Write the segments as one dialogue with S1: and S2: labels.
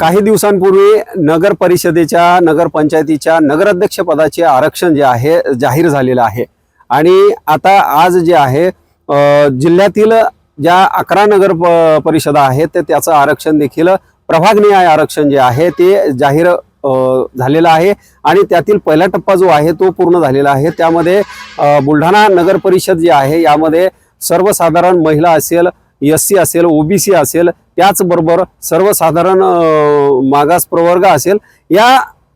S1: काही दिवसांपूर्वी नगर परिषदेच्या नगरपंचायतीच्या नगराध्यक्षपदाचे आरक्षण जे आहे जाहीर झालेलं आहे. आणि आता आज जे आहे जिल्ह्यातील ज्या अकरा नगर प- परिषदा आहेत ते त्याचं आरक्षण देखील प्रभागनिहाय आरक्षण जे आहे ते जाहीर झालेलं आहे. आणि त्यातील पहिला टप्पा जो आहे तो पूर्ण झालेला आहे. त्यामध्ये बुलढाणा नगर परिषद जी आहे यामध्ये सर्वसाधारण महिला असेल एस सी असेल ओबीसी असेल त्याचबरोबर सर्वसाधारण मागास प्रवर्ग असेल या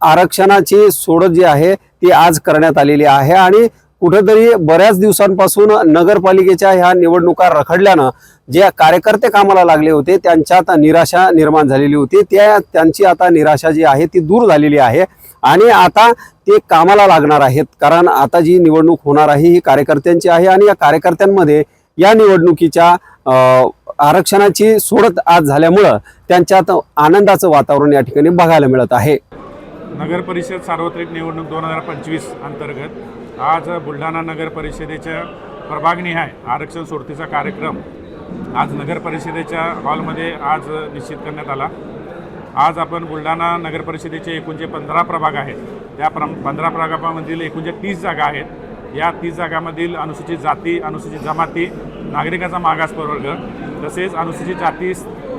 S1: आरक्षणाची सोडत जी आहे ती आज करण्यात आलेली आहे. आणि कुठेतरी बऱ्याच दिवसांपासून नगरपालिकेच्या ह्या निवडणुका रखडल्यानं जे कार्यकर्ते कामाला लागले होते त्यांच्यात निराशा निर्माण झालेली होती. त्या त्यांची आता निराशा जी आहे ती दूर झालेली आहे. आणि आता ते कामाला लागणार आहेत कारण आता जी निवडणूक होणार आहे ही कार्यकर्त्यांची आहे. आणि या कार्यकर्त्यांमध्ये या निवडणुकीच्या आरक्षणाची सोडत आज झाल्यामुळं त्यांच्यात आनंदाचं वातावरण या ठिकाणी बघायला मिळत आहे.
S2: नगर परिषद सार्वत्रिक निवडणूक दोन हजार पंचवीस अंतर्गत आज बुलढाणा नगर परिषदेच्या प्रभागनिहाय आरक्षण सोडतीचा कार्यक्रम. आज नगर परिषदेच्या हॉलमध्ये आज निश्चित करण्यात आला. आज आपण बुलढाणा नगर परिषदेचे एकूण जे पंधरा प्रभाग आहेत. त्या प्र पंधरा प्रभागामधील एकूण जे तीस जागा आहेत. या तीस जागामधील अनुसूचित जाती अनुसूचित जमाती नागरिकाचा मागास प्रवर्ग तसेच अनुसूचित जाती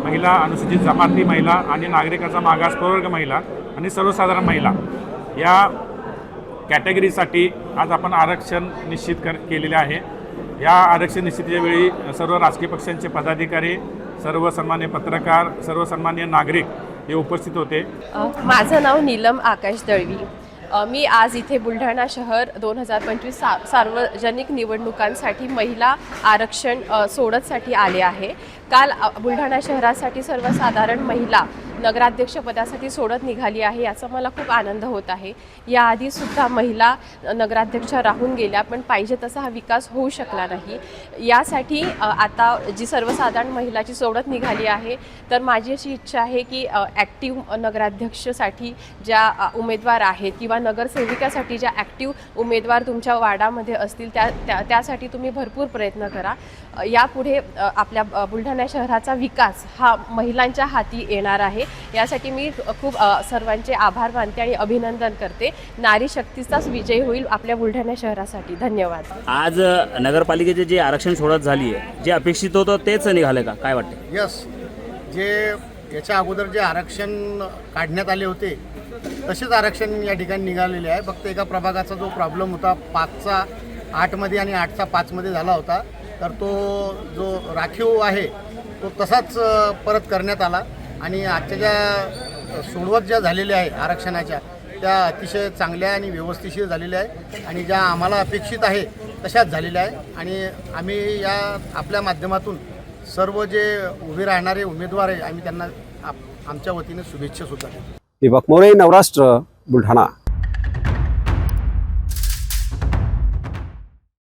S2: महिला अनुसूचित जमाती महिला आणि नागरिकाचा मागास प्रवर्ग महिला आणि सर्वसाधारण महिला या कॅटेगरीसाठी आज आपण आरक्षण निश्चित कर केलेले आहे. या आरक्षण निश्चितीच्या वेळी सर्व राजकीय पक्षांचे पदाधिकारी सर्व सन्मान्य पत्रकार सर्व सन्मान्य नागरिक हे उपस्थित होते.
S3: माझं नाव नीलम आकाश दळवी. मी आज इथे बुलढाणा शहर दोन हजार पंचवीस सा सार्वजनिक निवडणुकांसाठी महिला आरक्षण सोडतसाठी आले आहे. काल बुलढाणा शहरासाठी सर्वसाधारण महिला नगराध्यक्षपदासाठी सोडत निघाली आहे याचा मला खूप आनंद होत आहे. याआधीसुद्धा महिला नगराध्यक्ष राहून गेल्या पण पाहिजे तसा हा विकास होऊ शकला नाही. यासाठी आता जी सर्वसाधारण महिलाची सोडत निघाली आहे तर माझी अशी इच्छा आहे की ॲक्टिव्ह नगराध्यक्षसाठी ज्या उमेदवार आहेत किंवा नगरसेविकासाठी ज्या ॲक्टिव्ह उमेदवार तुमच्या वार्डामध्ये असतील त्या त्या त्यासाठी तुम्ही भरपूर प्रयत्न करा. यापुढे आपल्या बुलढाणा शहराचा विकास हा महिलांच्या हाती येणार आहे. यासाठी मी खूप सर्वांचे आभार मानते आणि अभिनंदन करते. नारी शक्तीचाच विजय होईल आपल्या बुलढाणा शहरासाठी. धन्यवाद.
S4: आज नगरपालिकेचे जे आरक्षण सोडत झाली आहे जे अपेक्षित होतं तेच निघालं का? काय वाटतं
S5: यस जे याच्या अगोदर जे आरक्षण काढण्यात आले होते तसेच आरक्षण या ठिकाणी निघालेले आहे. फक्त एका प्रभागाचा जो प्रॉब्लेम होता पाचचा आठमध्ये आणि आठचा पाचमध्ये झाला होता. तर तो जो राखीव आहे तो तसाच परत करण्यात आला. आणि आजच्या ज्या सोडवत ज्या झालेल्या आहे आरक्षणाच्या त्या अतिशय चांगल्या आणि व्यवस्थिशीर झालेल्या आहे आणि ज्या आम्हाला अपेक्षित आहे तशाच झालेल्या आहे आणि आम्ही या आपल्या माध्यमातून सर्व जे उभे राहणारे उमेदवार आहे आम्ही त्यांना आप- आमच्या वतीने शुभेच्छा सुद्धा देतो.
S1: दीपक मोरे नवराष्ट्र बुलढाणा.